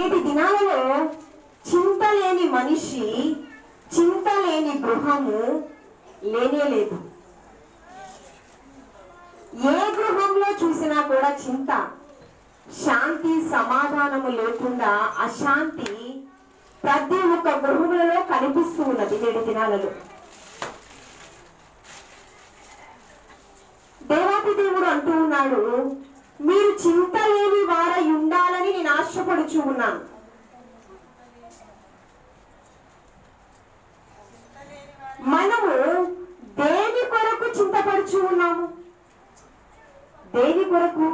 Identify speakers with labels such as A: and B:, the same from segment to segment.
A: నేటి దినాలలో చింత లేని మనిషి చింత లేని గృహము లేనే లేదు ఏ గృహంలో చూసినా కూడా చింత శాంతి సమాధానము లేకుండా అశాంతి ప్రతి ఒక్క గృహములలో కనిపిస్తూ ఉన్నది నేటి దినాలలో. దేవాతి దేవుడు అంటూ ఉన్నాడు మీరు చింత లేని వారై ఉండాలని నేను ఆశపడుచు ఉన్నాను. మనము దేని కొరకు చింతపడుచు ఉన్నాము? దేని కొరకు?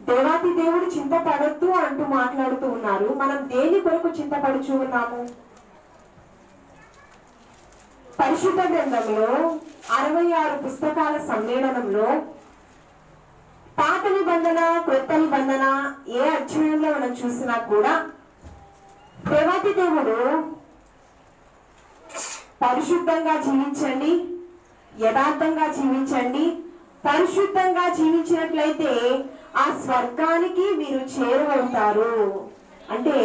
A: దేవాతి దేవుడు చింతపడద్దు అంటూ మాట్లాడుతూ ఉన్నారు. మనం దేని కొరకు చింతపడుచు ఉన్నాము? పరిశుద్ధ గ్రంథంలో అరవై ఆరు పుస్తకాల సమ్మేళనంలో పాత నిబంధన క్రొత్త నిబంధన ఏ అధ్యాయంలో మనం చూసినా కూడా దేవాతి దేవుడు పరిశుద్ధంగా జీవించండి యథార్థంగా జీవించండి. పరిశుద్ధంగా జీవించినట్లయితే ఆ స్వర్గానికి మీరు చేరువవుతారు. అంటే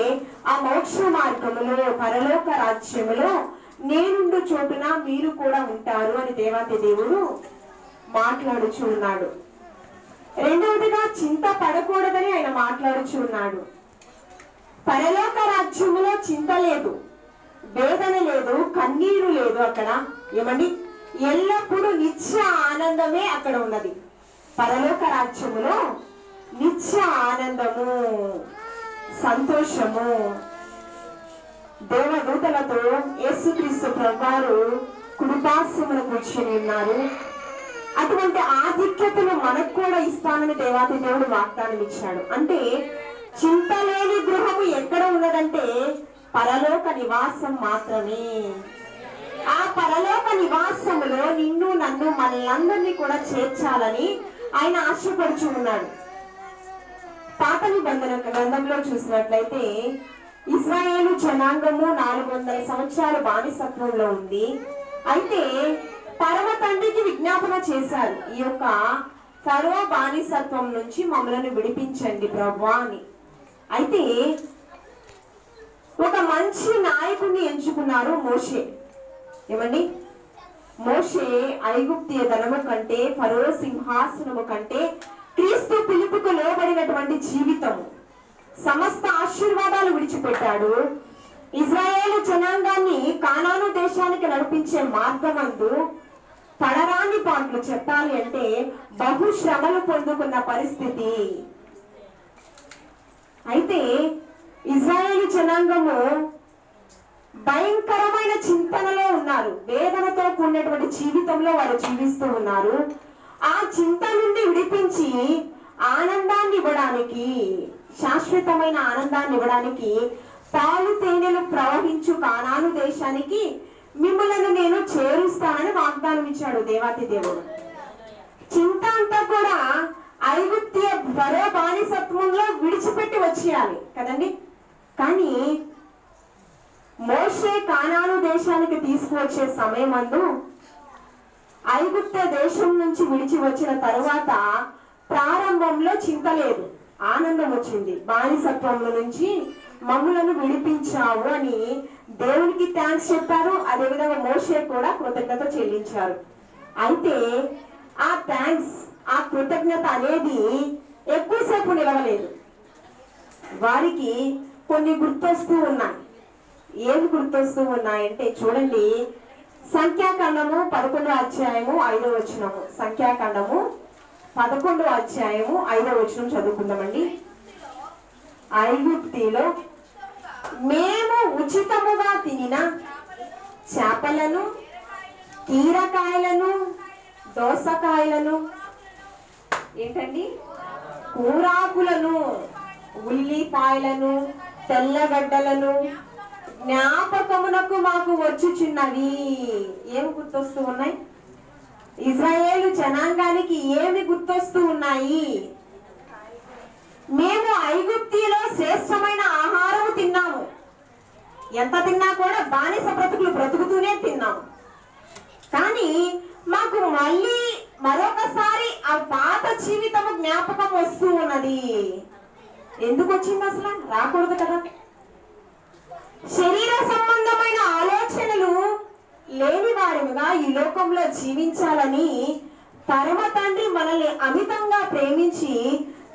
A: ఆ మోక్ష మార్గములో పరలోక రాజ్యములో నేనుండు చోటున మీరు కూడా ఉంటారు అని దేవాతి దేవుడు మాట్లాడుచున్నాడు రెండవదిగా చింత పడకూడదని ఆయన మాట్లాడుచు ఉన్నాడు. పరలోక రాజ్యములో చింత లేదు వేదన లేదు కన్నీరు లేదు అక్కడ. ఏమండి? ఎల్లప్పుడూ నిత్య ఆనందమే అక్కడ ఉన్నది. పరలోక రాజ్యములో నిత్య ఆనందము సంతోషము. దేవదూతలతో యేసుక్రీస్తు ప్రభువారు కుడిపాసమును కూర్చొని ఉన్నారు. అటువంటి ఆధిక్యతను మనకు కూడా ఇస్తానని దేవాది దేవుడు వాగ్దానం ఇచ్చాడు. అంటే చింతలేని గృహము ఎక్కడ ఉన్నదంటే పరలోక నివాసం మాత్రమే. ఆ పరలోక నివాసములో నిన్ను నన్ను మనల్ని కూడా చేర్చాలని ఆయన ఆశపడుచు ఉన్నాడు. పాత నిబంధన గ్రంథంలో చూసినట్లయితే ఇస్రాయేలు జనాంగము నాలుగు వందల సంవత్సరాల బానిసత్వంలో ఉంది. అయితే పరమ తండ్రికి విజ్ఞాపన చేశారు. ఈ యొక్క ఫరో బానిసత్వం నుంచి మమ్మలను విడిపించండి ప్రభా అని. అయితే ఒక మంచి నాయకుడిని ఎంచుకున్నారు మోషే. ఏమండి? మోషే ఐగుప్తీయ ధనము కంటే ఫరో సింహాసనము కంటే క్రీస్తు పిలుపుకు లోబడినటువంటి జీవితము. సమస్త ఆశీర్వాదాలు విడిచిపెట్టాడు. ఇజ్రాయేల్ జనాంగాన్ని కానాను దేశానికి నడిపించే మార్గమందు పడరాని పాటలు చెప్పాలి అంటే బహు శ్రమలు పొందుకున్న పరిస్థితి. అయితే ఇజ్రాయేలు జనాంగము భయంకరమైన చింతనలో ఉన్నారు. వేదనతో కూడినటువంటి జీవితంలో వారు జీవిస్తూ ఉన్నారు. ఆ చింత నుండి విడిపించి ఆనందాన్ని ఇవ్వడానికి శాశ్వతమైన ఆనందాన్ని ఇవ్వడానికి పాలు తేనెలు ప్రవహించు కానాను దేశానికి మిమ్మల్ని నేను చేరుస్తానని వాగ్దానం ఇచ్చాడు దేవాతి దేవుడు. చింత అంతా కూడా ఐగుప్తియ బరో బానిసత్వంలో విడిచిపెట్టి వచ్చేయాలి కదండి? కానీ మోషే కానాను దేశానికి తీసుకువచ్చే సమయం అందు ఐగుప్త దేశం నుంచి విడిచి వచ్చిన తరువాత ప్రారంభంలో చింత లేదు ఆనందం వచ్చింది. బానిసత్వంలో నుంచి మమ్ములను విడిపించావు అని దేవునికి థ్యాంక్స్ చెప్పారు. అదేవిధంగా మోషే కూడా కృతజ్ఞత చెల్లించారు. అయితే ఆ థ్యాంక్స్ ఆ కృతజ్ఞత అనేది ఎక్కువసేపు నిలవలేదు. వారికి కొన్ని గుర్తొస్తూ ఉన్నాయి. ఏమి గుర్తొస్తూ ఉన్నాయంటే చూడండి. సంఖ్యాకాండము పదకొండో అధ్యాయము ఐదో వచనము. సంఖ్యాకాండము పదకొండో అధ్యాయము ఐదో వచనం చదువుకుందామండి. ఐగుప్తిలో మేము ఉచితముగా తినిన చేపలను కీరకాయలను దోసకాయలను ఏంటండి? కూరాకులను ఉల్లిపాయలను తెల్లగడ్డలను జ్ఞాపకమునకు మాకు వచ్చుచున్నవి. ఏమి గుర్తొస్తూ ఉన్నాయి? ఇజ్రాయేలు జనాంగానికి ఏమి గుర్తొస్తూ ఉన్నాయి? మేము ఐగుప్తిలో శ్రేష్టమైన ఆహారం తిన్నాము. ఎంత తిన్నా కూడా బానిస బ్రతుకులు బ్రతుకుతూనే తిన్నాము కానీ మాకు మళ్ళీ మరొకసారి ఆ పాత జీవితం జ్ఞాపకం వస్తూ ఉన్నది. ఎందుకు వచ్చింది అసలు? రాకూడదు కదా. శరీర సంబంధమైన ఆలోచనలు లేని వారిగా ఈ లోకంలో జీవించాలని పరమ తండ్రి మనల్ని అమితంగా ప్రేమించి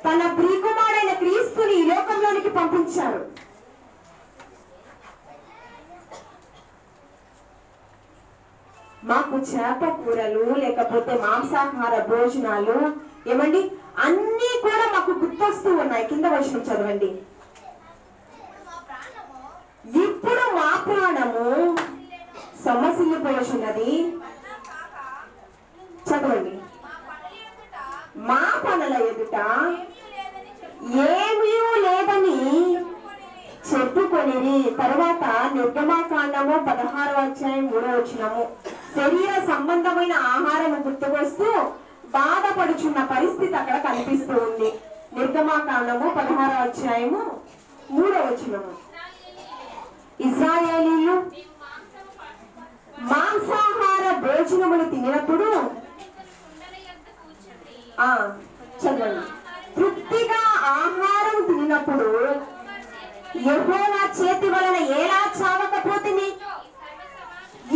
A: తన ప్రియకుమారైన క్రీస్తుని ఈ లోకంలోనికి పంపించారు. మాకు చేప కూరలు లేకపోతే మాంసాహార భోజనాలు ఏమండి? అన్నీ కూడా మాకు గుర్తొస్తూ ఉన్నాయి. కింద వచ్చిన చదవండి. ఇప్పుడు మా ప్రాణము సమసిల్లిపోతున్నది
B: మన్నా
A: చదవండి.
B: మా పనుల ఎదుట ఏమీ లేదని
A: చెప్పుకొని తర్వాత నిర్గమాకాండము పదహారు అధ్యాయం మూడో వచ్చినము శరీర సంబంధమైన ఆహారము గుర్తుకొస్తూ బాధపడుచున్న పరిస్థితి అక్కడ కనిపిస్తూ ఉంది. నిర్గమాకాండము పదహారో అధ్యాయము మూడో వచ్చినము ఇజ్రాయేలీలు
B: నీవు మాంసము పట్టుకొని
A: మాంసాహార భోజనములు తినినప్పుడు
B: కుండల యొద్ద కూర్చుండి
A: ఆ చదవండి తృప్తిగా ఆహారం తిన్నప్పుడు యహోవా చేతి వలన ఎలా చావకపోతిని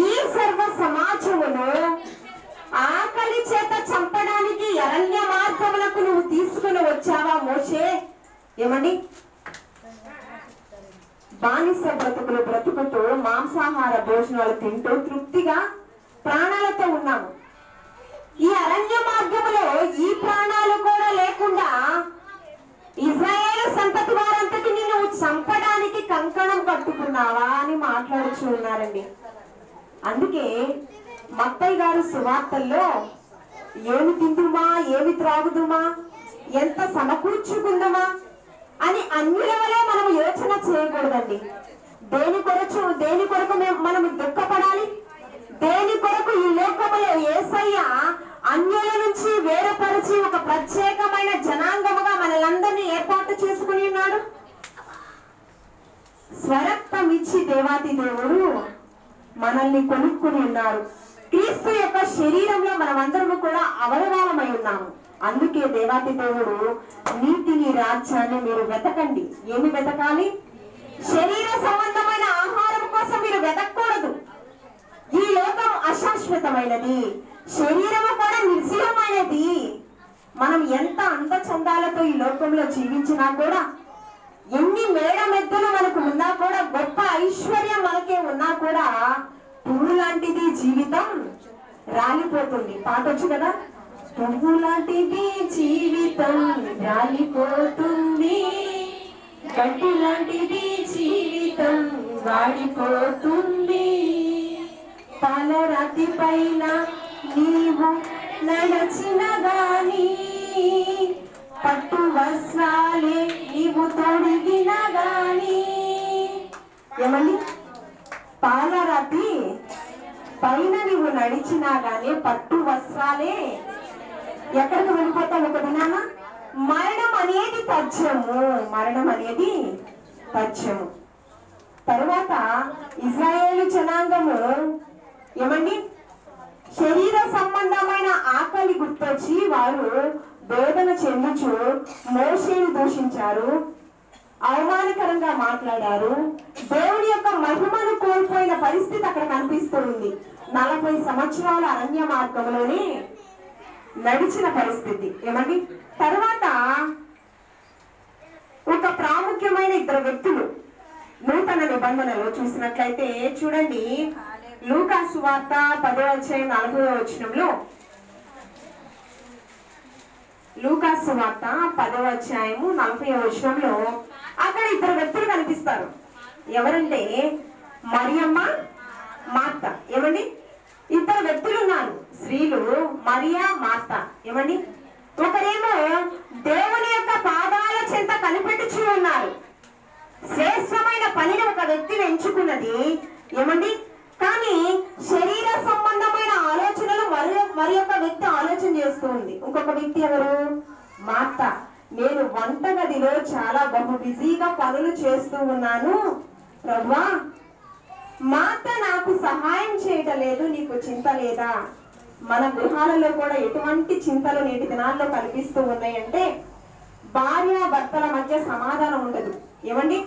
A: ఈ సర్వ సమాజమును ఆకలి చేత చంపడానికి అరణ్య మార్గములకు నువ్వు తీసుకుని వచ్చావా మోషే? ఏమండి? బానిస బ్రతుకులు బ్రతుకుతూ మాంసాహార భోజనాలు తింటూ తృప్తిగా ప్రాణాలతో ఉన్నాము. ఈ అరణ్య మార్గములో ఈ ప్రాణాలు కూడా లేకుండా ఇజ్రాయేల్ సంతతి వారంతటి నిన్ను చంప కంకణం కట్టుకున్నావా అని మాట్లాడుచు ఉన్నారండి. అందుకే మత్తయ్య గారు సువార్తల్లో ఏమి తిందుమా ఏమి త్రాగుదుమా ఎంత సమకూర్చుకుందామా అని అన్యుల వలె మనం యోచన చేయకూడదండి. దేని కొరకు దేని కొరకు మనం దుఃఖపడాలి? దేని కొరకు ఈ లోకంలో ఏసయ్య అన్యుల నుంచి వేరుపరిచి ఒక ప్రత్యేకమైన జనాంగముగా మనలందరినీ ఏర్పాటు చేసుకుని ఉన్నాడు? స్వరక్తం ఇచ్చి దేవాతి దేవుడు మనల్ని కొనుక్కుని ఉన్నారు. క్రీస్తు యొక్క శరీరంలో మనమందరము కూడా అవయవాలమై ఉన్నాము. అందుకే దేవాతి దేవుడు నీతిని రాజ్యాన్ని మీరు వెతకండి. ఏమి వెతకాలి? శరీర సంబంధమైన ఆహారం కోసం మీరు వెతకూడదు. ఈ లోకం అశాశ్వతమైనది. శరీరము కూడా నిర్జీవమైనది. మనం ఎంత అంత చందాలతో ఈ లోకంలో జీవించినా కూడా ఎన్ని మేడమెద్దులు మనకు ఉన్నా కూడా గొప్ప ఐశ్వర్యం మనకే ఉన్నా కూడా పువ్వు లాంటిది జీవితం రాలిపోతుంది. పాట వచ్చు కదా? పువ్వు లాంటిది జీవితం రాలిపోతుంది. గడ్డి లాంటిది జీవితం వాడిపోతుంది. పాలరాతి పైన నీవు నడచిన గానీ పట్టు వస్త్రాలే నీవు తొడిగిన గాని. ఏమండి? పాలరాతి పైన నువ్వు నడిచినా గాని పట్టు వస్త్రాలే ఎక్కడికి వెళ్ళిపోతావు ఒక దినాన? మరణం అనేది తథ్యము మరణం అనేది తథ్యము తరువాత ఇజ్రాయేల్ జనాంగము ఏమండి? శరీర సంబంధమైన ఆకలి గుర్తొచ్చి వారు వేదన చెందుచు మోషేని దూషించారు. అవమానకరంగా మాట్లాడారు. దేవుడి యొక్క మహిమను కోల్పోయిన పరిస్థితి అక్కడ కనిపిస్తుంది. నలభై సంవత్సరాల అరణ్య మార్గంలోనే నడిచిన పరిస్థితి. ఏమండి? తర్వాత ఒక ప్రాముఖ్యమైన ఇద్దరు వ్యక్తులు నూతన నిబంధనలో చూసినట్లయితే చూడండి. లూకాసు వార్త పదో అధ్యాయం నలభై వచనంలో లూకాసు వార్త పదవ అధ్యాయము నలభై వచనంలో అక్కడ ఇద్దరు వ్యక్తులు కనిపిస్తారు. ఎవరంటే మరియమ్మ మార్త. ఏమండి? ఇద్దరు వ్యక్తులు ఉన్నారు. స్త్రీలు మరియా మార్త. ఏమండి? ఒకరేమో దేవుని యొక్క పాదాల చెంత కనిపెట్టుచూ ఉన్నారు. శ్రేష్టమైన పనిని ఒక వ్యక్తి ఎంచుకున్నది. ఏమండి? కానీ శరీర సంబంధమైన ఆలోచనలు మరి మరి ఒక వ్యక్తి ఆలోచన చేస్తూ ఉంది. ఇంకొక వ్యక్తి ఎవరు? మాత నేను వంటగదిలో చాలా బహు బిజీగా పనులు చేస్తూ ఉన్నాను. ప్రభా మాత నాకు సహాయం చేయటం లేదు నీకు చింత లేదా? మన గృహాలలో కూడా ఎటువంటి చింతలు నేటి దినాల్లో కల్పిస్తూ ఉన్నాయంటే భార్య భర్తల మధ్య సమాధానం ఉండదు. ఏమండి?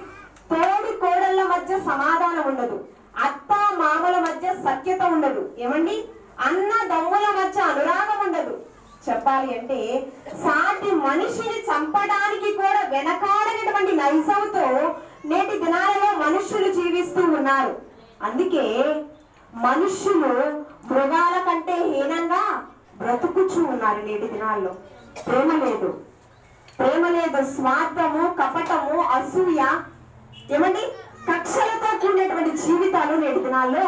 A: తోడి కోడళ్ళ మధ్య సమాధానం ఉండదు. అత్త మామల మధ్య సఖ్యత ఉండదు. ఏమండి? అన్న దమ్ముల మధ్య అనురాగం ఉండదు. చెప్పాలి అంటే సాటి మనిషిని చంపడానికి కూడా వెనకాడనటువంటి నైజంతో నేటి దినాలలో మనుషులు జీవిస్తూ ఉన్నారు. అందుకే మనుషులు మృగాల కంటే హీనంగా బ్రతుకుచూ ఉన్నారు నేటి దినాల్లో. ప్రేమ లేదు. ప్రేమ లేదు. స్వార్థము కపటము అసూయ ఏమండి? కక్షలతో కూడినటువంటి జీవితాలు నేటి దినాల్లో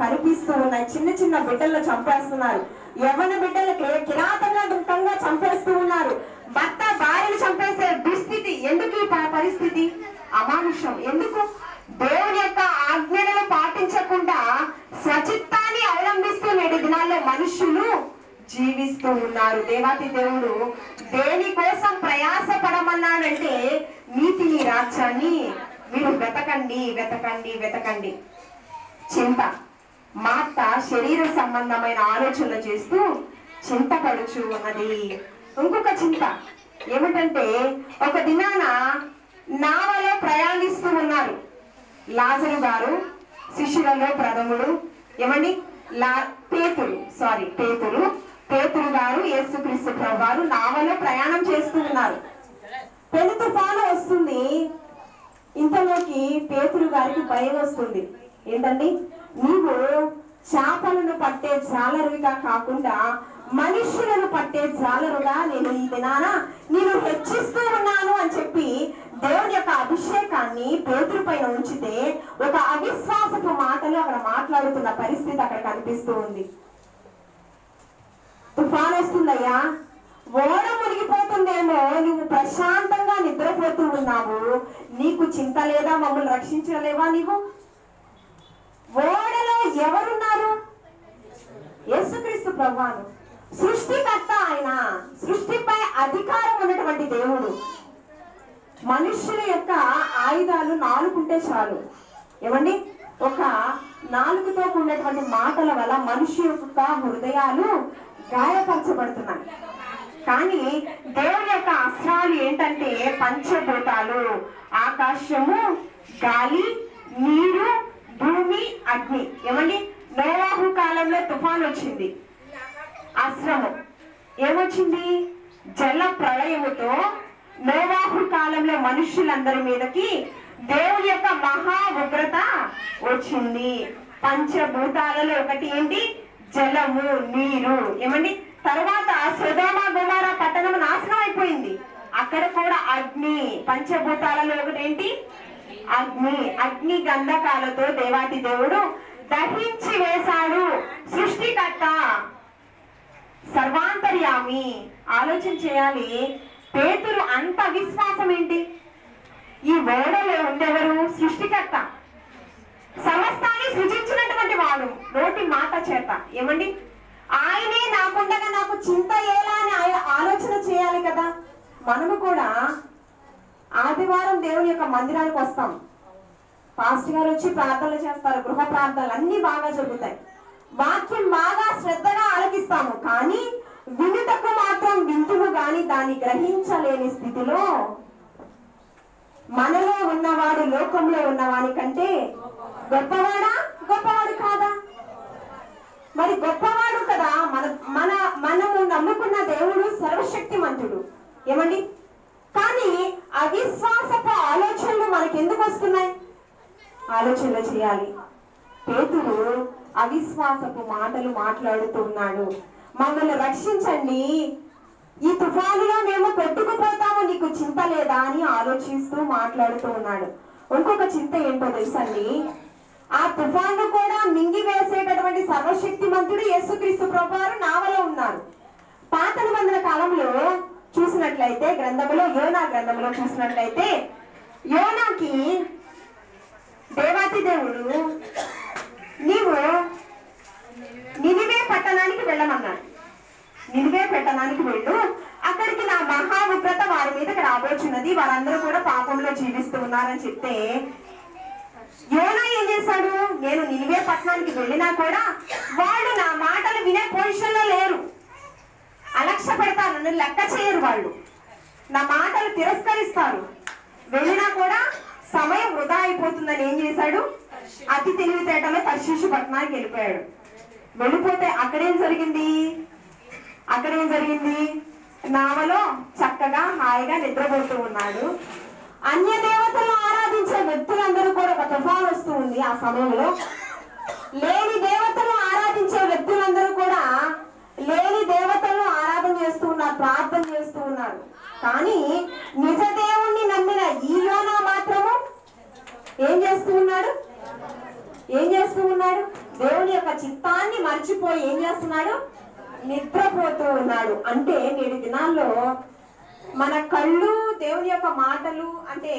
A: కనిపిస్తూ ఉన్నాయి. చిన్న చిన్న బిడ్డలను చంపేస్తున్నారు. యవన బిడ్డలు కి- కిరాతకంగా చంపేస్తూ ఉన్నారు. భర్త భార్యను చంపేసే దుస్థితి ఎందుకు ఈ పరిస్థితి? అమానుషం. ఎందుకు? దేవుని యొక్క ఆజ్ఞలను పాటించకుండా స్వచిత్తాన్ని అవలంబిస్తూ నేటి దినాల్లో మనుషులు జీవిస్తూ ఉన్నారు. దేవాతి దేవుడు దేని కోసం ప్రయాస పడమన్నాడంటే నీతిని రాజ్యాన్ని మీరు వెతకండి వెతకండి వెతకండి. చింత. మాత శరీర సంబంధమైన ఆలోచనలు చేస్తూ చింతపడుచు ఉన్నది. ఇంకొక చింత. ఏమిటంటే ఒక దినాన నావలో ప్రయాణిస్తూ ఉన్నారు. లాజరు గారు శిష్యులలో ప్రథముడు ఏమండి? లా పేతులు సారీ పేతులు పేతులు గారు యేసుక్రీస్తు ప్రభు గారు నావలో ప్రయాణం చేస్తూ ఉన్నారు. పెను తుఫాను వస్తుంది. ఇంతలోకి పేతురు గారికి భయం వస్తుంది. ఏంటండి? నీవు చేపలను పట్టే జాలరుగా కాకుండా మనుషులను పట్టే జాలరుగా నేను ఈ దినాన నేను హెచ్చిస్తూ ఉన్నాను అని చెప్పి దేవుని యొక్క అభిషేకాన్ని పేతురు పైన ఉంచితే ఒక అవిశ్వాసపు మాటలు అక్కడ మాట్లాడుతున్న పరిస్థితి అక్కడ కనిపిస్తూ ఉంది. తుఫాన్ వస్తుందయ్యా. ఓడ మునిగిపోతుందేమో నువ్వు ప్రశాంతంగా నిద్రపోతూ నీకు చింత లేదా? మమ్మల్ని రక్షించలేవా నీవు? ఓడలో ఎవరున్నారు? యేసుక్రీస్తు ప్రభాను సృష్టికర్త ఆయన. సృష్టిపై అధికారం ఉన్నటువంటి దేవుడు. మనుష్యుల యొక్క ఆయుధాలు నాలుగుంటే చాలు. ఏమండి? ఒక నాలుగుతో కూడినటువంటి మాటల వల్ల మనిషి యొక్క హృదయాలు గాయపరచబడుతున్నాయి. కానీ దేవుని యొక్క అస్త్రాలు ఏంటంటే పంచభూతాలు. ఆకాశము గాలి నీరు భూమి అగ్ని. ఏమండి? నోవాహు కాలంలో తుఫాన్ వచ్చింది. అస్త్రము ఏమొచ్చింది? జల ప్రళయముతో నోవాహు కాలంలో మనుషులందరి మీదకి దేవుని యొక్క మహా ఉగ్రత వచ్చింది. పంచభూతాలలో ఒకటి ఏంటి? జలము నీరు. ఏమండి? తర్వాత సుధామ గుమార పట్టణం నాశనం అయిపోయింది. అక్కడ కూడా అగ్ని పంచభూతాలలో ఒకటేంటి? అగ్ని అగ్ని గంధకాలతో దేవాతి దేవుడు దహించి వేశాడు. సృష్టికర్త సర్వాంతర్యామి. ఆలోచన చేయాలి. పేతురు అంత విశ్వాసం ఏంటి? ఈ ఓడలో ఉండేవారు సృష్టికర్త. సమస్తాన్ని సృజించినటువంటి వాడు. నోటి మాట చేత. ఏమండి? ఆయనే నాకుండగా నాకు చింత ఎలా అని ఆలోచన చేయాలి కదా? మనము కూడా ఆదివారం దేవుని యొక్క మందిరానికి వస్తాం. పాస్ట్ గారు వచ్చి ప్రార్థనలు చేస్తారు. గృహ ప్రార్థనలు అన్ని బాగా జరుగుతాయి. వాక్యం బాగా శ్రద్ధగా ఆలకిస్తాము. కానీ వినుటకు మాత్రం వింటుము గాని దాన్ని గ్రహించలేని స్థితిలో మనలో ఉన్నవాడు లోకంలో ఉన్నవాని కంటే గొప్పవాడా? గొప్పవాడు కాదా? మరి గొప్పవాడు మన మనము నమ్ముకున్న దేవుడు సర్వశక్తిమంతుడు. ఏమండి? కానీ అవిశ్వాసపు ఆలోచనలు మనకి ఎందుకు వస్తున్నాయి? ఆలోచనలు చేయాలి. పేతుడు అవిశ్వాసపు మాటలు మాట్లాడుతూ ఉన్నాడు మమ్మల్ని రక్షించండి. ఈ తుఫానులో మేము కొట్టుకుపోతాము. నీకు చింత లేదా అని ఆలోచిస్తూ మాట్లాడుతూ ఉన్నాడు. ఇంకొక చింత ఏంటో తెలుసండి ఆ తుఫాను కూడా మింగి వేసేటటువంటి సర్వశక్తిమంతుడు యేసుక్రీస్తు ప్రభువారు నావలో ఉన్నారు. పాత నిబంధన కాలంలో చూసినట్లయితే గ్రంథంలో యోనా గ్రంథంలో చూసినట్లయితే యోనాకి దేవాతి దేవుడు నీవు నినివే పట్టణానికి వెళ్ళమన్నాడు. నినివే పట్టణానికి వెళ్ళు. అక్కడికి నా మహా ఉగ్రత వారి మీదకి రాబోచున్నది. వారందరూ కూడా పాపంలో జీవిస్తూ ఉన్నారని చెప్తే యోనా ఏం చేశాడు? నేను నిలివే పట్టణానికి వెళ్ళినా కూడా వాళ్ళు నా మాటలు వినే పొజిషన్లో లేరు. అలక్ష్య పెడతారు నన్ను లెక్క చేయరు వాళ్ళు. నా మాటలు తిరస్కరిస్తారు. వెళ్ళినా కూడా సమయం వృధా అయిపోతుందని ఏం చేశాడు? అతి తెలివితేటలో తర్శిషు పట్టణానికి వెళ్ళిపోయాడు. వెళ్ళిపోతే అక్కడేం జరిగింది? అక్కడేం జరిగింది? నావలో చక్కగా హాయిగా నిద్రపోతూ ఉన్నాడు. అన్య దేవతలను ఆరాధించే వ్యక్తులందరూ కూడా ఒక తుఫాన్ వస్తూ ఉంది ఆ సమయంలో. లేని దేవతలను ఆరాధించే వ్యక్తులందరూ కూడా లేని దేవతలను ఆరాధన చేస్తూ ఉన్నారు ప్రార్థన చేస్తూ ఉన్నారు. కానీ నిజ దేవుణ్ణి నమ్మిన ఈ మాత్రము ఏం చేస్తూ ఉన్నాడు? ఏం చేస్తూ ఉన్నాడు? దేవుని యొక్క చిత్తాన్ని మర్చిపోయి ఏం చేస్తున్నాడు? నిద్రపోతూ ఉన్నాడు. అంటే నేటి దినాల్లో మన కళ్ళు దేవుని యొక్క మాటలు అంటే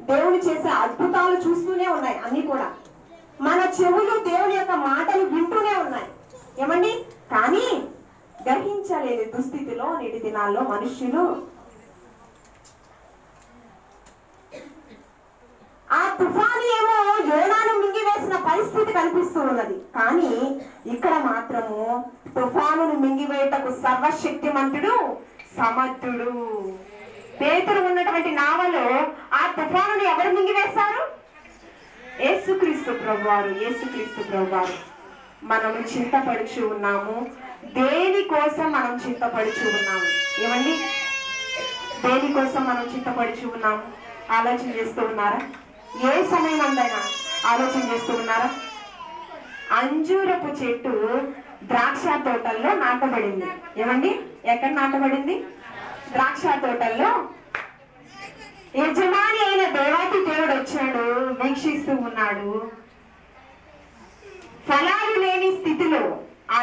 A: దేవుడు చేసే అద్భుతాలు చూస్తూనే ఉన్నాయి అన్ని కూడా. మన చెవులు దేవుని యొక్క మాటలు వింటూనే ఉన్నాయి. ఏమండి? కానీ గ్రహించలేని దుస్థితిలో నేటి దినాల్లో మనుష్యులు ఆ తుఫాను ఏమో యోనాను మింగివేసిన పరిస్థితి కనిపిస్తూ ఉన్నది. కానీ ఇక్కడ మాత్రము తుఫానును మింగివేయటకు సర్వశక్తిమంతుడు సమర్థుడు. పేతులు ఉన్నటువంటి నావలో ఆ తుఫాను ఎవరు ముంగివేశారు? యేసుక్రీస్తు ప్రభువారు యేసుక్రీస్తు ప్రభువారు. మనం చింతపడుచు ఉన్నాము. దేని కోసం మనం చింతపడుచు ఉన్నాము? ఏమండి? దేనికోసం మనం చింతపడుచు ఉన్నాము? ఆలోచన చేస్తూ ఉన్నారా? ఏ సమయం అందైనా ఆలోచన చేస్తూ ఉన్నారా? అంజూరపు చెట్టు ద్రాక్ష తోటల్లో నాటబడింది. ఏమండి? ఎక్కడ నాటబడింది? ద్రాక్ష తోటల్లో. యజమాని అయిన దేవాతి దేవుడు వచ్చాడు వీక్షిస్తూ ఉన్నాడు. ఫలాలు లేని స్థితిలో ఆ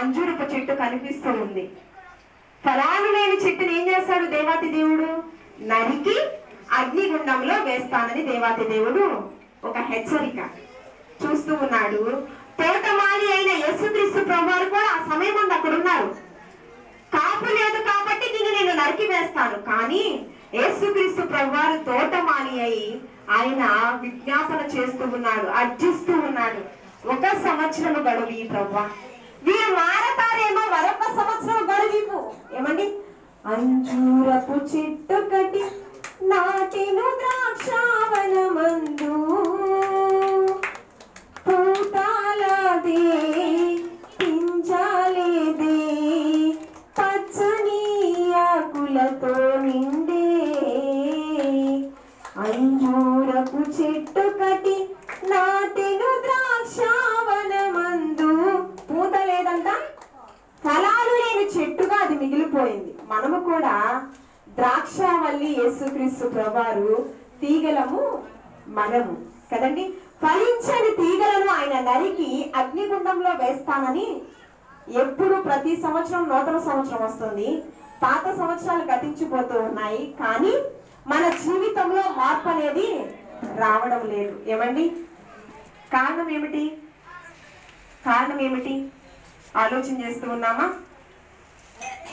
A: చెట్టు కనిపిస్తూ ఉంది. ఫలాలు లేని చెట్టుని ఏం చేస్తాడు దేవాతి దేవుడు? నరికి అగ్నిగుండంలో వేస్తానని దేవాతి దేవుడు ఒక హెచ్చరిక చూస్తూ ఉన్నాడు. తోటమాలి అయిన యేసుక్రీస్తు ప్రభువారు కూడా ఆ సమయం ఉంది అక్కడ ఉన్నారు. కాపు లేదు కాబట్టి నిన్ను నేను నరికి వేస్తాను. కానీ యేసుక్రీస్తు ప్రభువారు తోటమాలి అయి ఆయన విజ్ఞాపన చేస్తూ ఉన్నాడు అర్జిస్తూ ఉన్నాడు. ఒక సంవత్సరం గడువు ఈ ప్రభా వీరు మారతారేమో మరొక సంవత్సరం గడువు ఏమండి? అంజూరపు చెట్టు నాటిను ద్రాక్షావనమందు. పూతాలదే పించాలేదే ఫలాలు లేని చెట్టుగా అది మిగిలిపోయింది. మనము కూడా ద్రాక్షావల్లి యేసుక్రీస్తు ప్రభువారు తీగలము మనము. కదండి? ఫలించని తీగలను ఆయన నరికి అగ్నిగుండంలో వేస్తానని ఎప్పుడు ప్రతి సంవత్సరం నూతన సంవత్సరం వస్తుంది. పాత సంవత్సరాలు గతించిపోతూ ఉన్నాయి. కానీ మన జీవితంలో మార్పు అనేది రావడం లేదు. ఏమండి? కారణం ఏమిటి? కారణం ఏమిటి? ఆలోచన చేస్తూ ఉన్నామా?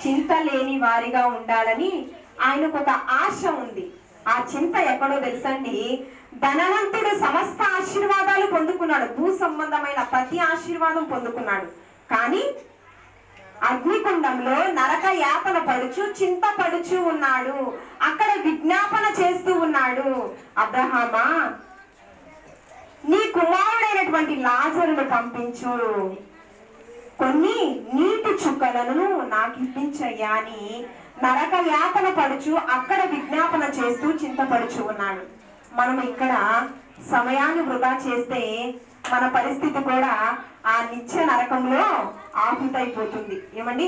A: చింత లేని వారిగా ఉండాలని ఆయనకు ఒక ఆశ ఉంది. ఆ చింత ఎక్కడో తెలుసండి? ధనవంతుడు సమస్త ఆశీర్వాదాలు పొందుకున్నాడు. భూ సంబంధమైన ప్రతి ఆశీర్వాదం పొందుకున్నాడు. కానీ అగ్నికుండంలో నరక యాతన పడుచు చింత పడుచు ఉన్నాడు. అక్కడ విజ్ఞాపన చేస్తూ ఉన్నాడు. అబ్రహామా నీ కుమారుడైనటువంటి లాజరును పంపించు. కొన్ని నీటి చుక్కలను నాకు ఇప్పించయ్యా అని నరక యాతన పడుచు అక్కడ విజ్ఞాపన చేస్తూ చింతపడుచు ఉన్నాడు. మనం ఇక్కడ సమయాన్ని వృధా చేస్తే మన పరిస్థితి కూడా ఆ నిత్య నరకంలో ఆహుతైపోతుంది. ఏమండి?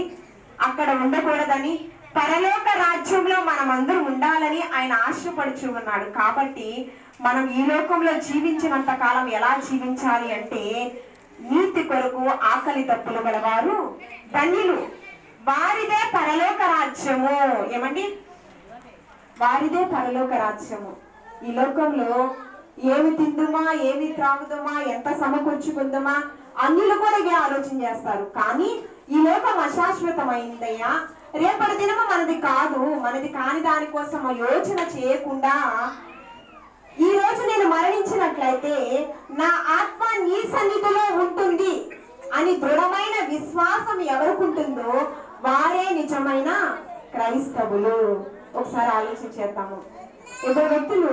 A: అక్కడ ఉండకూడదని పరలోక రాజ్యంలో మనం అందరూ ఉండాలని ఆయన ఆశపడుచు ఉన్నాడు. కాబట్టి మనం ఈ లోకంలో జీవించినంత కాలం ఎలా జీవించాలి అంటే నీతి కొరకు ఆకలి తప్పులు గలవారు ధన్యులు. వారిదే పరలోక రాజ్యము. ఏమండి? వారిదే పరలోక రాజ్యము. ఈ లోకంలో ఏమి తిందుమా ఏమి త్రాగుదామా ఎంత సమకూర్చుకుందామా అన్నిలు కూడా ఇవే ఆలోచన చేస్తారు. కానీ ఈ లోకం అశాశ్వతమైందయ్యా. రేపటి దినము మనది కాదు. మనది కాని దానికోసం యోచన చేయకుండా ఈ రోజు నేను మరణించినట్లయితే నా ఆత్మ నీ సన్నిధిలో ఉంటుంది అని దృఢమైన విశ్వాసం ఎవరుకుంటుందో వారే నిజమైన క్రైస్తవులు. ఒకసారి ఆలోచన చేస్తాము ఇద్దరు వ్యక్తులు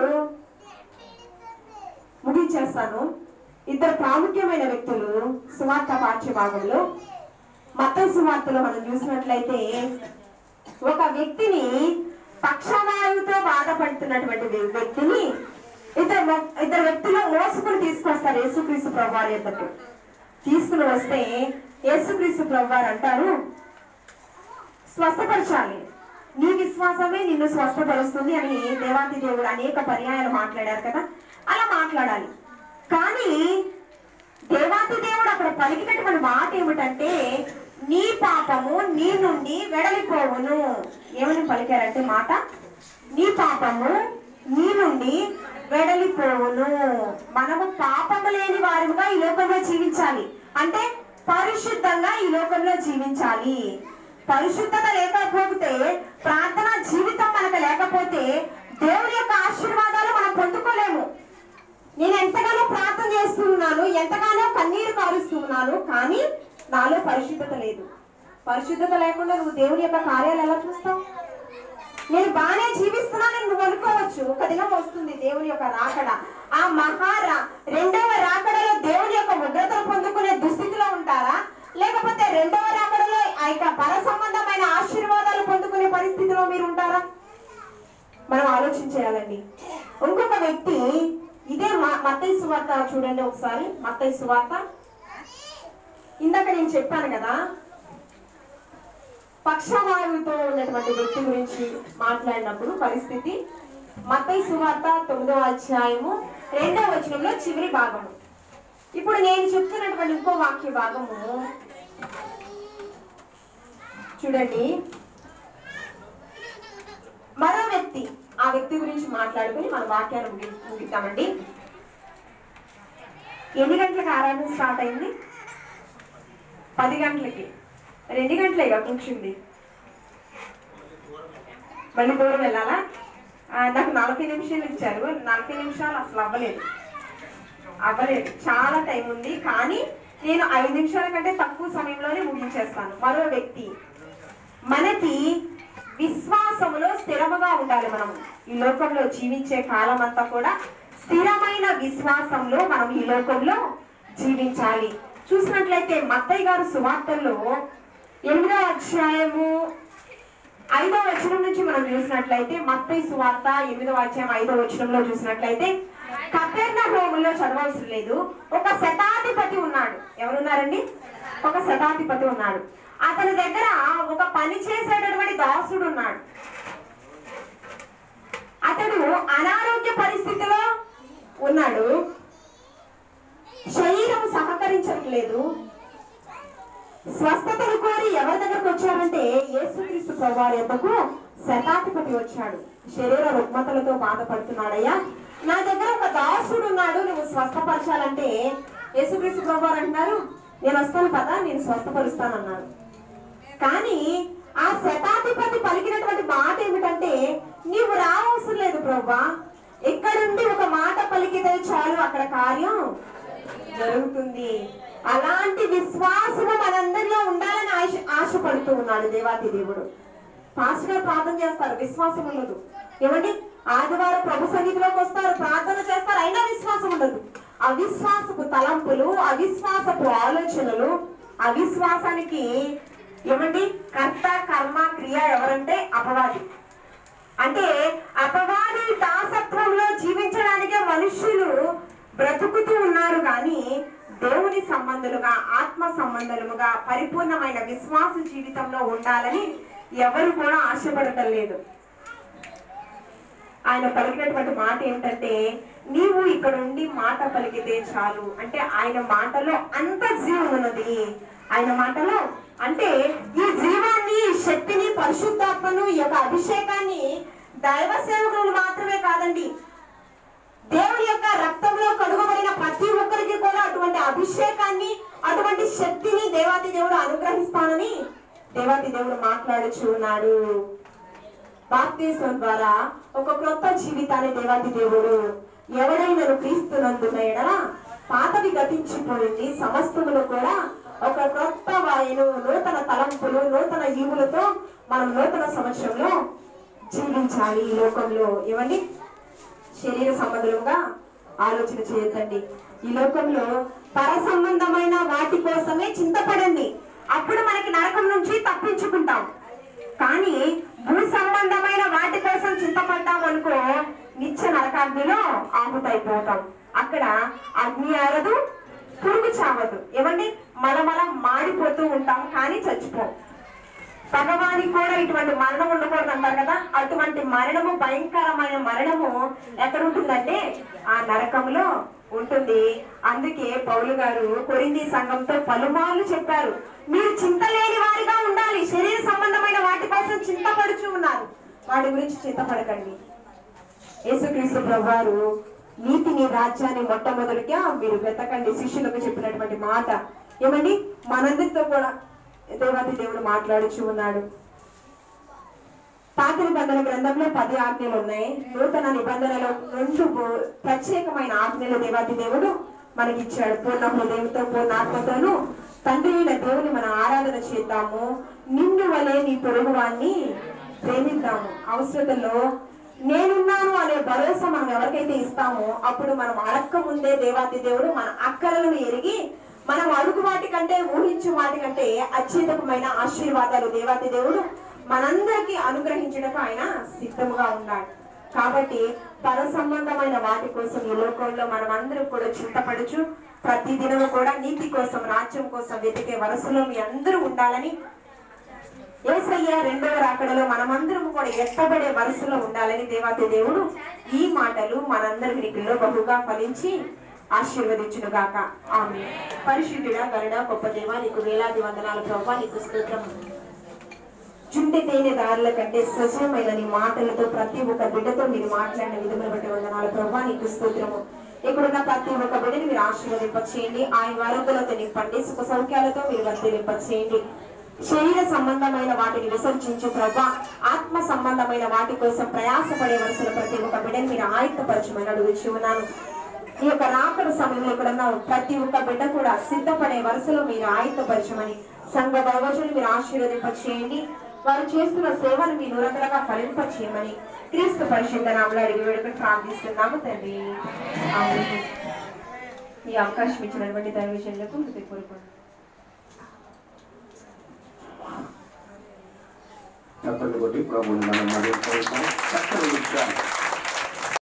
A: ముగించేస్తాను ఇద్దరు ప్రాముఖ్యమైన వ్యక్తులు సువార్త పాఠ్య భాగంలో మత సువార్తలో మనం చూసినట్లయితే ఒక వ్యక్తిని పక్షవాయువుతో బాధపడుతున్నటువంటి వ్యక్తిని ఇద్దరు ఇద్దరు వ్యక్తులు మోసుకుని తీసుకొస్తారు యేసుక్రీస్తు ప్రభువారి యొద్దకు తీసుకుని వస్తే యేసుక్రీస్తు ప్రభువారు అంటారు స్వస్థపరచాలి. నీ విశ్వాసమే నిన్ను స్వస్థపరుస్తుంది అని దేవాది దేవుడు అనేక పర్యాయాలు మాట్లాడారు కదా. అలా మాట్లాడాలి. కానీ దేవాంతి దేవుడు అక్కడ పలికినటువంటి మాట ఏమిటంటే నీ పాపము నీ నుండి వెడలిపోవును. ఏమని పలికారంటే మాట నీ పాపము నీ నుండి వెడలిపోవును మనము పాపము లేని వారుగా ఈ లోకంలో జీవించాలి. అంటే పరిశుద్ధంగా ఈ లోకంలో జీవించాలి. పరిశుద్ధత లేకపోతే ప్రార్థన జీవితం మనకు లేకపోతే దేవుని యొక్క ఆశీర్వాదాలు మనం పొందుకోలేము. నేను ఎంతగానో ప్రార్థన చేస్తున్నాను ఎంతగానో కన్నీరు కారుస్తున్నాను కానీ నాలో పరిశుద్ధత లేదు. పరిశుద్ధత లేకుండా నువ్వు దేవుని యొక్క కార్యాలు ఎలా చూస్తావు? నేను బాగానే జీవిస్తున్నానని నువ్వు అనుకోవచ్చు. ఒక దినం వస్తుంది దేవుని యొక్క రాకడ. ఆ మహారా రెండవ రాకడలో దేవుని యొక్క ఉగ్రతను పొందుకునే దుస్థితిలో ఉంటారా? లేకపోతే రెండవ రాకడలో ఆ యొక్క పర సంబంధమైన ఆశీర్వాదాలు పొందుకునే పరిస్థితిలో మీరు ఉంటారా? మనం ఆలోచించేయాలండి. ఇంకొక వ్యక్తి ఇదే మత్తయ్య సువార్త చూడండి ఒకసారి. మత్తయ్య సువార్త. ఇందాక నేను చెప్పాను కదా పక్షవాయువుతో ఉన్నటువంటి వ్యక్తి గురించి మాట్లాడినప్పుడు పరిస్థితి మతై సువార్త తొమ్మిదవ అధ్యాయము రెండవ వచనంలో చివరి భాగము. ఇప్పుడు నేను చెప్తున్నటువంటి ఇంకో వాక్య భాగము. చూడండి. మరో వ్యక్తి ఆ వ్యక్తి గురించి మాట్లాడుకుని మన వాక్యాన్ని ముగి ముగిద్దామండి. ఎన్ని గంటలకు ఆరాధన స్టార్ట్ అయింది? పది గంటలకి. రెండు గంటలే కదా కూర్చుంది. మళ్ళీ దూరం వెళ్ళాలా? నాకు నలభై నిమిషాలు ఇచ్చారు. నలభై నిమిషాలు అసలు అవ్వలేదు. అవ్వలేదు. చాలా టైం ఉంది. కానీ నేను ఐదు నిమిషాల కంటే తక్కువ సమయంలోనే ముగించేస్తాను. మరో వ్యక్తి. మనకి విశ్వాసములో స్థిరముగా ఉండాలి మనం. ఈ లోకంలో జీవించే కాలం అంతా కూడా స్థిరమైన విశ్వాసంలో మనం ఈ లోకంలో జీవించాలి. చూసినట్లయితే మత్తయ్య గారు సువార్తల్లో ఎనిమిదవ అధ్యాయము ఐదవ వచనం నుంచి మనం చూసినట్లయితే మత్తై సువార్త ఎనిమిదవ అధ్యాయం ఐదవ వచనంలో చూసినట్లయితే కపెర్ణ హోములో చదవాల్సిన లేదు ఒక శతాధిపతి ఉన్నాడు. ఎవరున్నారండి? ఒక శతాధిపతి ఉన్నాడు. అతని దగ్గర ఒక పని చేసేటటువంటి దాసుడు ఉన్నాడు. అతడు అనారోగ్య పరిస్థితిలో ఉన్నాడు. శరీరం సహకరించట్లేదు. స్వస్థతను కోరి ఎవరి దగ్గరకు వచ్చారంటే యేసుక్రీస్తు ప్రభువారి యొద్దకు శతాధిపతి వచ్చాడు. శరీర రుగ్మతలతో బాధపడుతున్నాడయ్యా. నా దగ్గర ఒక దాసుడు ఉన్నాడు నువ్వు స్వస్థపరచాలంటే యేసుక్రీస్తు ప్రభువారు అంటున్నారు నేను వస్తాను పదా నేను స్వస్థపరుస్తానన్నాడు కానీ ఆ శతాధిపతి పలికినటువంటి మాట ఏమిటంటే నీవు రావసరం లేదు ప్రభా ఎక్కడుండి ఒక మాట పలికితే చాలు అక్కడ కార్యం జరుగుతుంది. అలాంటి విశ్వాసము మనందరిలో ఉండాలని ఆశ ఆశపడుతూ ఉన్నాడు దేవాతి దేవుడు. పాస్టర్ గారు ప్రార్థన చేస్తారు విశ్వాసం ఉండదు. ఏమండి? ఆదివారం ప్రభు సన్నిధిలోకి వస్తారు ప్రార్థన చేస్తారు అయినా విశ్వాసం ఉండదు. అవిశ్వాసపు తలంపులు అవిశ్వాసపు ఆలోచనలు అవిశ్వాసానికి ఏమండి? కర్త కర్మ క్రియ ఎవరంటే అపవాది. అంటే అపవాది దాసత్వంలో జీవించడానికే మనుషులు బ్రతుకుతూ ఉన్నారు కానీ దేవుని సంబంధులుగా ఆత్మ సంబంధులుగా పరిపూర్ణమైన విశ్వాస జీవితంలో ఉండాలని ఎవరు కూడా ఆశపడటం లేదు. ఆయన పలికినటువంటి మాట ఏంటంటే నీవు ఇక్కడ ఉండి మాట పలికితే చాలు. అంటే ఆయన మాటలో అంత జీవం ఉన్నది. ఆయన మాటలో అంటే ఈ జీవాన్ని శక్తిని పరిశుద్ధాత్మను ఈ యొక్క అభిషేకాన్ని దైవ సేవకులు మాత్రమే కాదండి దేవుని యొక్క రక్తంలో కడుగబడిన ప్రతి ఒక్కరికి కూడా అటువంటి అభిషేకాన్ని అటువంటి శక్తిని దేవాతి దేవుడు అనుగ్రహిస్తానని దేవాతి దేవుడు మాట్లాడుచు ఉన్నాడు. బాప్తీసం ద్వారా ఒక క్రొత్త జీవితాన్ని దేవాతి దేవుడు ఎవడైనా క్రీస్తునందున ఎడల పాతవి గతించిపోయింది. సమస్తములు కూడా ఒక క్రొత్త వాయును నూతన తలంపులు నూతన ఈవులతో మనం నూతన సంవత్సరంలో జీవించాలి ఈ లోకంలో. ఇవన్నీ శరీర సంబంధముగా ఆలోచన చేయొద్దండి. ఈ లోకంలో పర సంబంధమైన వాటి కోసమే చింతపడండి. అప్పుడు మనకి నరకం నుంచి తప్పించుకుంటాం. కానీ భూ సంబంధమైన వాటి కోసం చింతపడ్డాం అనుకో నిత్య నరకాగ్నిలో ఆహుతైపోతాం. అక్కడ అగ్ని ఆరదు పురుగు చావదు. ఏమండి? మలమల మాడిపోతూ ఉంటాం కానీ చచ్చిపోం. భగవానికి కూడా ఇటువంటి మరణం ఉండకూడదు అంటారు కదా? అటువంటి మరణము భయంకరమైన మరణము ఎక్కడ ఉంటుందంటే ఆ నరకంలో ఉంటుంది. అందుకే పౌలు గారు కొరింది సంఘంతో పలుమార్లు చెప్పారు మీరు చింతలేని వారిగా ఉండాలి. శరీర సంబంధమైన వాటి కోసం చింతపడుచు ఉన్నారు. వాటి గురించి చింతపడకండి. యేసుక్రీస్తు ప్రభువారు నీతిని రాజ్యాన్ని మొట్టమొదటిగా మీరు వెతకండి. శిష్యులకు చెప్పినటువంటి మాట ఏమండి? మనందరితో కూడా దేవాది దేవుడు మాట్లాడుచు ఉన్నాడు. పాత నిబంధన గ్రంథంలో పది ఆజ్ఞలు ఉన్నాయి. నూతన నిబంధనలో రెండు ప్రత్యేకమైన ఆజ్ఞలు దేవాది దేవుడు మనకిచ్చాడు. పూర్ణ హృదయంతో పూర్ణాత్మతోను తండ్రి అయిన దేవుని మనం ఆరాధన చేద్దాము. నిన్ను వలే నీ పొరుగు వాణ్ణి ప్రేమిద్దాము. అవసరతలో నేనున్నాను అనే భరోసా మనం ఎవరికైతే ఇస్తామో అప్పుడు మనం అడక్క ముందే దేవాది దేవుడు మన అక్కలను ఎరిగి మనం అడుగు వాటి కంటే ఊహించు వాటి కంటే అత్యధికమైన ఆశీర్వాదాలు దేవాతి దేవుడు మనందరికీ అనుగ్రహించడానికి ఆయన సిద్ధముగా ఉన్నాడు. కాబట్టి పర సంబంధమైన వాటి కోసం ఈ లోకంలో మనం అందరూ కూడా చింతపడుచు ప్రతి దినము కూడా నీతి కోసం రాజ్యం కోసం వెతికే వరసలో మీ అందరూ ఉండాలని ఏసయ్య రెండవ రాకడలో మనమందరం కూడా ఎత్తబడే వరుసలో ఉండాలని దేవాతి దేవుడు ఈ మాటలు మనందరి బహుగా ఫలించి ఆశీర్వదించును గాక ఆమె పరిశుద్ధుడ గరుడ గొప్ప దేవ నీకు వేలాది వందనాల ప్రభావ నీకు స్తోత్రం చుంటి తేనె దారుల కంటే సజీవమైన నీ మాటలతో ప్రతి ఒక్క బిడ్డతో మీరు మాట్లాడిన విధములు బట్టి వందనాల ప్రభావ నీకు స్తోత్రము. ఇక్కడున్న ప్రతి ఒక్క బిడ్డని మీరు ఆశీర్వదింపచేయండి. ఆయన ఆరోగ్యాలతో నింపండి. సుఖ సౌఖ్యాలతో మీరు వర్తిలింపచేయండి శరీర సంబంధమైన వాటిని విసర్జించు ప్రభా ఆత్మ సంబంధమైన వాటి కోసం ప్రయాసపడే వరుసల ప్రతి ఒక్క బిడ్డని మీరు ఆయుక్తపరచమని అడుగుచు ఉన్నాను ఈ యొక్క రాకడ సమయంలో ఇక్కడ ప్రతి ఒక్క బిడ్డ కూడా సిద్ధపడే వరుసలో మీరు ఆయుధపరచమని సంఘ దైవజులు మీరు ఆశీర్వదింప చేయండి వారు చేస్తున్న సేవను మీరు నూరకలుగా ఫలింప చేయమని క్రీస్తు పరిశుద్ధ నామలు అడిగి వేడుకొని ప్రార్థిస్తున్నాము తండ్రి. ఈ అవకాశం ఇచ్చినటువంటి దైవజనులకు హృదయపూర్వక
C: చప్పట్లు కొట్టి ప్రభుత్వం మనం మరి చక్కని విషయాలు